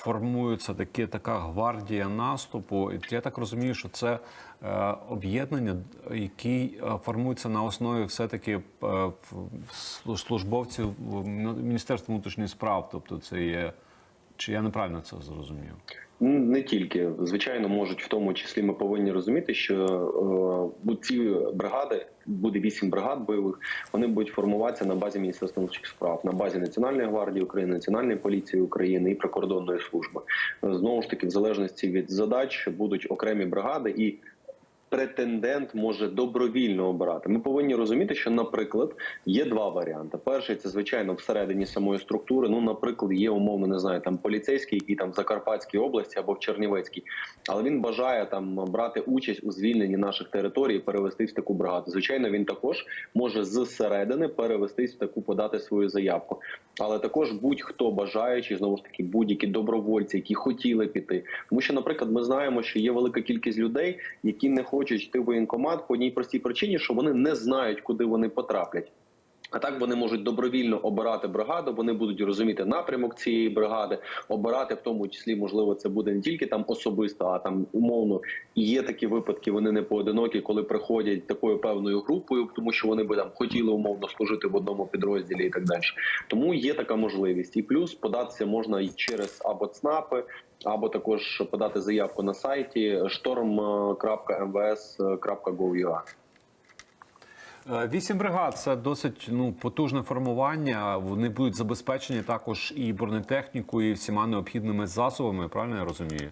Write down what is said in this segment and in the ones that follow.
формується такі, така гвардія наступу. І я так розумію, що це е, об'єднання, які формується на основі все-таки е, службовців Міністерства внутрішніх справ. Тобто, це є. Чи я неправильно це зрозумів? М, Не тільки звичайно можуть, в тому числі ми повинні розуміти, що е, ці бригади буде вісім бригад бойових. Вони будуть формуватися на базі Міністерства внутрішніх справ, на базі Національної гвардії України, Національної поліції України і прикордонної служби. Знову ж таки, в залежності від задач будуть окремі бригади і. Претендент може добровільно обирати. Ми повинні розуміти, що, наприклад, є два варіанти. Перший це звичайно всередині самої структури. Ну, наприклад, є умовно, не знаю, там поліцейський, який там в Закарпатській області або в Чернівецькій, але він бажає там брати участь у звільненні наших територій, перевестись в таку бригаду. Звичайно, він також може зсередини перевестись в таку, подати свою заявку. Але також будь-хто бажаючий, знову ж таки, будь-які добровольці, які хотіли піти. Тому що, наприклад, ми знаємо, що є велика кількість людей, які не хочуть йти в воєнкомат по одній простій причині, що вони не знають, куди вони потраплять. А так вони можуть добровільно обирати бригаду. Вони будуть розуміти напрямок цієї бригади, обирати в тому числі, можливо, це буде не тільки там особисто, а там умовно є такі випадки. Вони не поодинокі, коли приходять такою певною групою, тому що вони би там хотіли умовно служити в одному підрозділі і так далі. Тому є така можливість. І плюс податися можна і через або ЦНАПи, або також подати заявку на сайті storm.mvs.gov.ua. Е, Вісім бригад це досить ну потужне формування. Вони будуть забезпечені також і бронетехнікою, і всіма необхідними засобами. Правильно я розумію?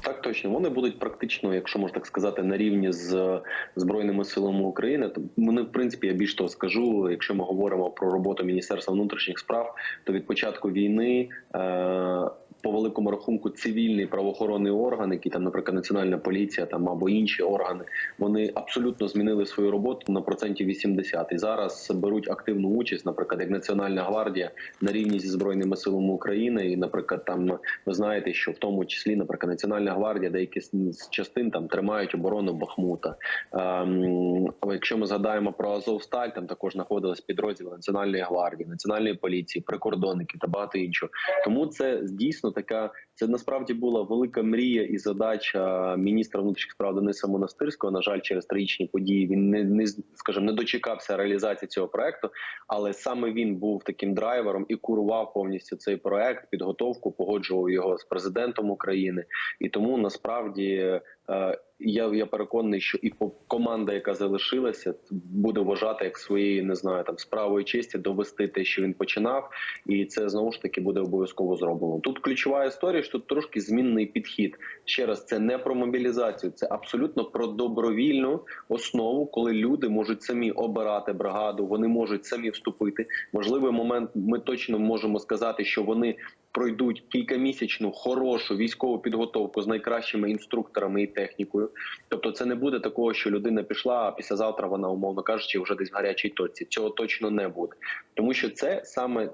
Так, точно вони будуть практично, якщо можна так сказати, на рівні з збройними силами України. То вони, в принципі, я більш того скажу. Якщо ми говоримо про роботу Міністерства внутрішніх справ, то від початку війни. Е- по великому рахунку цивільний правоохоронний орган, які там, наприклад, національна поліція там або інші органи, вони абсолютно змінили свою роботу на проценті 80. І зараз беруть активну участь, наприклад, як Національна гвардія на рівні зі збройними силами України. І, наприклад, там ви знаєте, що в тому числі, наприклад, Національна гвардія, деякі з частин там тримають оборону Бахмута. Ем, якщо ми згадаємо про Азовсталь, там також знаходились підрозділи Національної гвардії, національної поліції, прикордонники та багато іншого. Тому це дійсно така. Це насправді була велика мрія і задача міністра внутрішніх справ Дениса Монастирського. На жаль, через трагічні події він не не скажімо, не дочекався реалізації цього проекту, але саме він був таким драйвером і курував повністю цей проект, підготовку, погоджував його з президентом України. І тому насправді е, я, я переконаний, що і команда, яка залишилася, буде вважати як своєю, не знаю, там справою честі довести те, що він починав, і це знову ж таки буде обов'язково зроблено. Тут ключова історія, що тут трошки змінний підхід. Ще раз, це не про мобілізацію, це абсолютно про добровільну основу, коли люди можуть самі обирати бригаду, вони можуть самі вступити. Можливий момент ми точно можемо сказати, що вони пройдуть кількамісячну хорошу військову підготовку з найкращими інструкторами і технікою. Тобто, це не буде такого, що людина пішла, а післязавтра вона, умовно кажучи, вже десь в гарячій точці. Цього точно не буде, тому що це саме.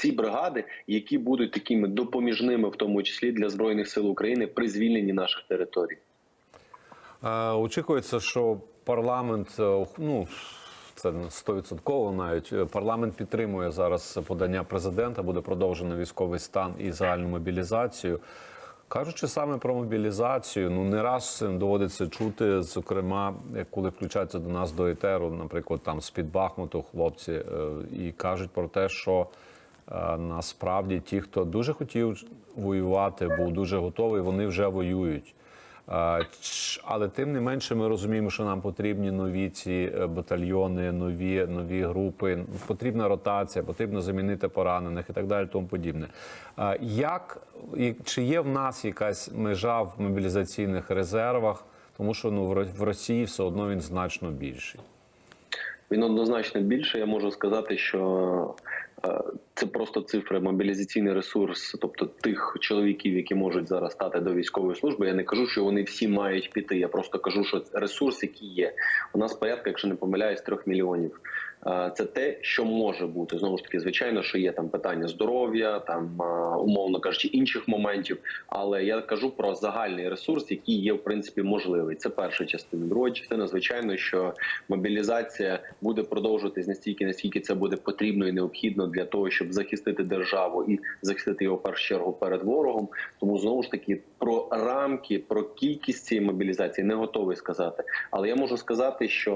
Ці бригади, які будуть такими допоміжними, в тому числі для збройних сил України при звільненні наших територій. Е, очікується, що парламент, е, ну це стовідсотково навіть е, парламент підтримує зараз подання президента. Буде продовжено військовий стан і загальну мобілізацію. Кажучи саме про мобілізацію, ну не раз доводиться чути, зокрема, коли включаються до нас до етеру, наприклад, там з під Бахмуту хлопці, і кажуть про те, що насправді ті, хто дуже хотів воювати, був дуже готовий, вони вже воюють. Е, Але тим не менше, ми розуміємо, що нам потрібні нові ці е, батальйони, нові нові групи. Потрібна ротація, потрібно замінити поранених і так далі. Тому подібне. Е, Як і чи є в нас якась межа в мобілізаційних резервах? Тому що ну в Росії все одно він значно більший. Він однозначно більше. Я можу сказати, що е, це просто цифри, мобілізаційний ресурс, тобто тих чоловіків, які можуть зараз стати до військової служби. Я не кажу, що вони всі мають піти. Я просто кажу, що ресурс, який є, у нас порядка, якщо не помиляюсь, трьох мільйонів. Це те, що може бути знову ж таки. Звичайно, що є там питання здоров'я, там умовно кажучи, інших моментів. Але я кажу про загальний ресурс, який є в принципі можливий. Це перша частина. Друга частина, звичайно, що мобілізація буде продовжуватись настільки, наскільки це буде потрібно і необхідно для того, щоб захистити державу і захистити його в першу чергу перед ворогом. Тому знову ж таки про рамки, про кількість цієї мобілізації не готовий сказати. Але я можу сказати, що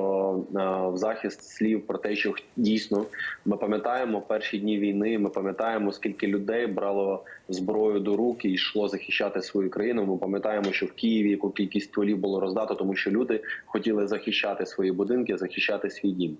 е, в захист слів про те, що дійсно ми пам'ятаємо перші дні війни. Ми пам'ятаємо, скільки людей брало зброю до рук і йшло захищати свою країну. Ми пам'ятаємо, що в Києві яку кількість стволів було роздато, тому що люди хотіли захищати свої будинки, захищати свій дім.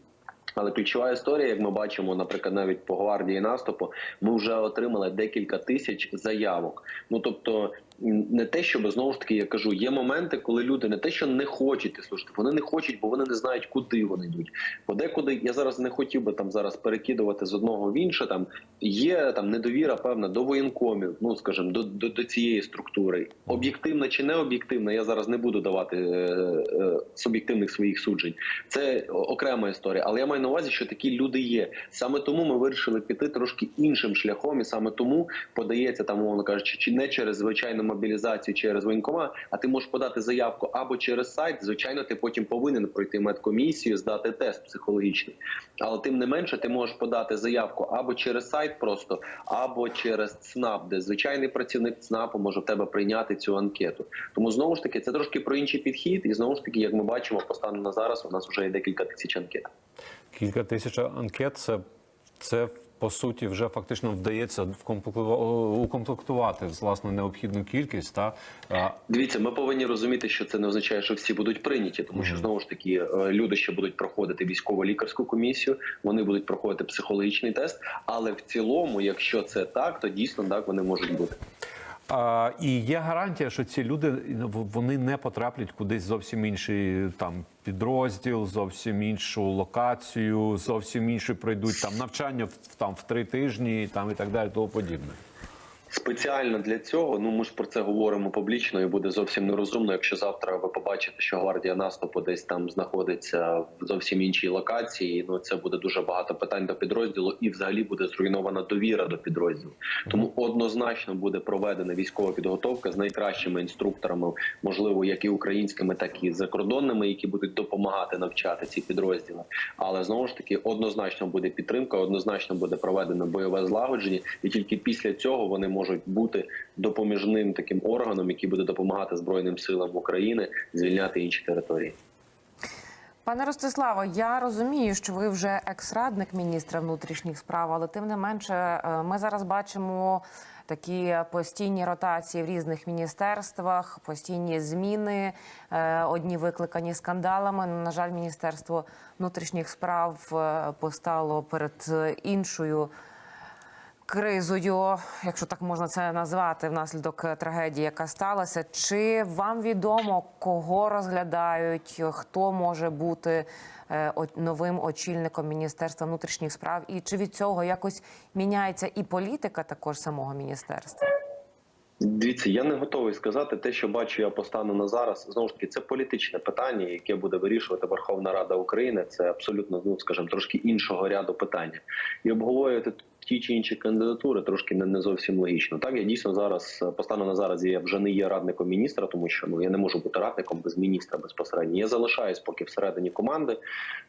Але ключова історія, як ми бачимо, наприклад, навіть по гвардії наступу, ми вже отримали декілька тисяч заявок. Ну тобто, не те, щоб знову ж таки я кажу, є моменти, коли люди не те, що не хочуть служити, вони не хочуть, бо вони не знають, куди вони йдуть. Подекуди я зараз не хотів би там зараз перекидувати з одного в інше. Там є там недовіра, певна до воєнкомів, ну скажімо, до, до, до цієї структури. Об'єктивна чи не об'єктивна, я зараз не буду давати е, е, суб'єктивних своїх суджень. Це окрема історія. Але я маю на увазі, що такі люди є. Саме тому ми вирішили піти трошки іншим шляхом, і саме тому подається там, умовно кажучи, чи не через звичайну мобілізацію, через воєнкома, а ти можеш подати заявку або через сайт. Звичайно, ти потім повинен пройти медкомісію, здати тест психологічний. Але тим не менше, ти можеш подати заявку або через сайт, просто або через ЦНАП, де звичайний працівник ЦНАПу може в тебе прийняти цю анкету. Тому знову ж таки, це трошки про інший підхід, і знову ж таки, як ми бачимо, по на зараз у нас вже є декілька тисяч анкет. Кілька тисяч анкет це, це по суті вже фактично вдається укомплектувати власне необхідну кількість. Та Дивіться, ми повинні розуміти, що це не означає, що всі будуть прийняті, тому що знову ж таки е, люди ще будуть проходити військово-лікарську комісію, вони будуть проходити психологічний тест. Але в цілому, якщо це так, то дійсно так вони можуть бути. А, і є гарантія, що ці люди вони не потраплять кудись зовсім інший там підрозділ, зовсім іншу локацію, зовсім іншу пройдуть там навчання в там в три тижні, там і так далі, тому подібне. Спеціально для цього, ну ми ж про це говоримо публічно, і буде зовсім нерозумно, якщо завтра ви побачите, що гвардія наступу десь там знаходиться в зовсім іншій локації. Ну це буде дуже багато питань до підрозділу, і взагалі буде зруйнована довіра до підрозділу. Тому однозначно буде проведена військова підготовка з найкращими інструкторами, можливо, як і українськими, так і закордонними, які будуть допомагати навчати ці підрозділи. Але знову ж таки, однозначно буде підтримка, однозначно буде проведено бойове злагодження, і тільки після цього вони можуть бути допоміжним таким органом, який буде допомагати збройним силам України звільняти інші території. Пане Ростиславо, я розумію, що ви вже екс-радник міністра внутрішніх справ, але тим не менше, е, ми зараз бачимо такі постійні ротації в різних міністерствах, постійні зміни. е, Одні викликані скандалами. На жаль, міністерство внутрішніх справ е, постало перед іншою. Кризою, якщо так можна це назвати, внаслідок е, трагедії, яка сталася. Чи вам відомо, кого розглядають, хто може бути е, новим очільником Міністерства внутрішніх справ, і чи від цього якось міняється і політика також самого міністерства? Дивіться, я не готовий сказати те, що бачу я по стану на зараз. Знову ж таки, це політичне питання, яке буде вирішувати Верховна Рада України. Це абсолютно, ну скажімо, трошки іншого ряду питання. І обговорювати ті чи інші кандидатури трошки не, не зовсім логічно. Так, я дійсно зараз е, по стану на зараз я вже не є радником міністра, тому що ну я не можу бути радником без міністра безпосередньо. Я залишаюсь поки всередині команди.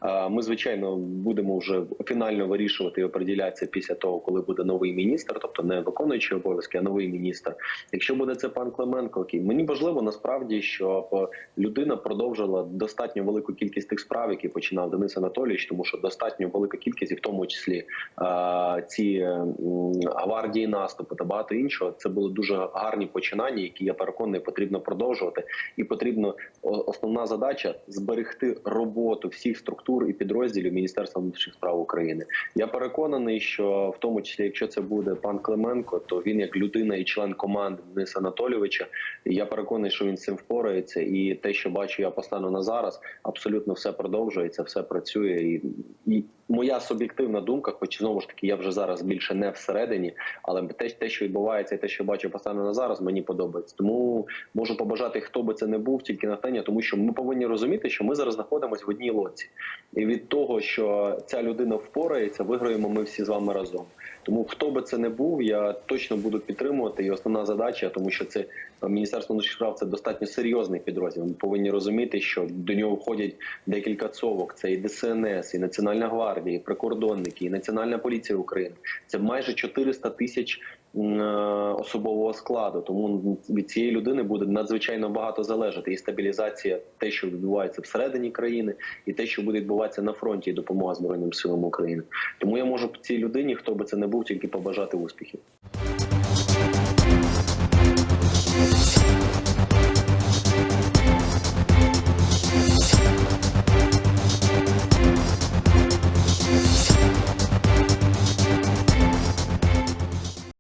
Е, Ми звичайно будемо вже фінально вирішувати і оприділятися після того, коли буде новий міністр, тобто не виконуючий обов'язки, а новий міністр. Якщо буде це пан Клименко, окей, мені важливо насправді, щоб людина продовжила достатньо велику кількість тих справ, які починав Денис Анатолійович, тому що достатньо велика кількість, і в тому числі е, ці м, гвардії наступу та багато іншого. Це були дуже гарні починання, які я переконаний потрібно продовжувати, і потрібно основна задача зберегти роботу всіх структур і підрозділів Міністерства внутрішніх справ України. Я переконаний, що в тому числі, якщо це буде пан Клименко, то він як людина і член команди Дениса Анатолійовича. Я переконаний, що він цим впорається, і те, що бачу я по стану на зараз, абсолютно все продовжується, все працює, і, і моя суб'єктивна думка, хоч знову ж таки я вже зараз більше не всередині, але те, те, що відбувається, і те, що бачу постійно на зараз, мені подобається. Тому можу побажати, хто би це не був, тільки натхнення, тому що ми повинні розуміти, що ми зараз знаходимося в одній лодці, і від того, що ця людина впорається, виграємо ми всі з вами разом. Тому хто би це не був, я точно буду підтримувати. І основна задача, тому що це е, міністерство внутрішніх справ це достатньо серйозний підрозділ. Ми повинні розуміти, що до нього входять декілька цовок. Це і ДСНС, і Національна гвардія, і прикордонники, і Національна поліція України. Це майже 400 тисяч е, особового складу. Тому від цієї людини буде надзвичайно багато залежати і стабілізація, те, що відбувається всередині країни, і те, що буде відбуватися на фронті, і допомога збройним силам України. Тому я можу цій людині, хто би це не був, тільки побажати успіхів.